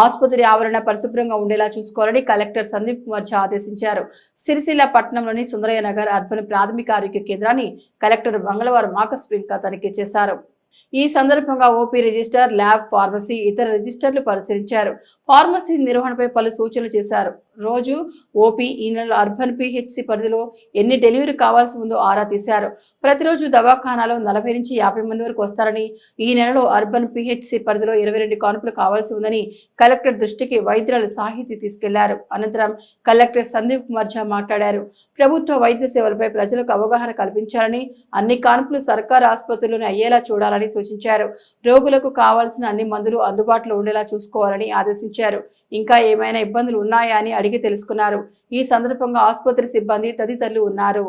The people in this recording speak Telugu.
ఆసుపత్రి ఆవరణ పరిశుభ్రంగా ఉండేలా చూసుకోవాలని కలెక్టర్ సందీప్ కుమార్ ఝా ఆదేశించారు. సిరిసిల్ల పట్టణంలోని సుందరయ్య నగర్ అర్బన్ ప్రాథమిక ఆరోగ్య కేంద్రాన్ని కలెక్టర్ మంగళవారం ఆకస్మికంగా తనిఖీ చేశారు. ఈ సందర్భంగా ఓపీ రిజిస్టర్ ల్యాబ్ ఫార్మసీ ఇతర రిజిస్టర్లు పరిశీలించారు. ఫార్మసీ నిర్వహణపై పలు సూచనలు చేశారు. రోజు ఓపీ ఈ నెలలో అర్బన్ పిహెచ్సి పరిధిలో ఎన్ని డెలివరీ కావాల్సి ఉందో ఆరా తీశారు. ప్రతిరోజు దవాఖానాలో నలభై నుంచి యాభై మంది వరకు వస్తారని ఈ నెలలో అర్బన్ పిహెచ్సి పరిధిలో ఇరవై రెండు కాన్పులు కావాల్సి ఉందని కలెక్టర్ దృష్టికి వైద్యురాలు సాహితీ తీసుకెళ్ళారు. అనంతరం కలెక్టర్ సందీప్ కుమార్ ఝా మాట్లాడారు. ప్రభుత్వ వైద్య సేవలపై ప్రజలకు అవగాహన కల్పించాలని అన్ని కానుపులు సర్కారు ఆసుపత్రుల్లోనే అయ్యేలా చూడాలని సూచించారు. రోగులకు కావాల్సిన అన్ని మందులు అందుబాటులో ఉండేలా చూసుకోవాలని ఆదేశించారు. ఇంకా ఏమైనా ఇబ్బందులు ఉన్నాయా అని అడిగి తెలుసుకున్నారు. ఈ సందర్భంగా ఆసుపత్రి సిబ్బంది తదితరులు ఉన్నారు.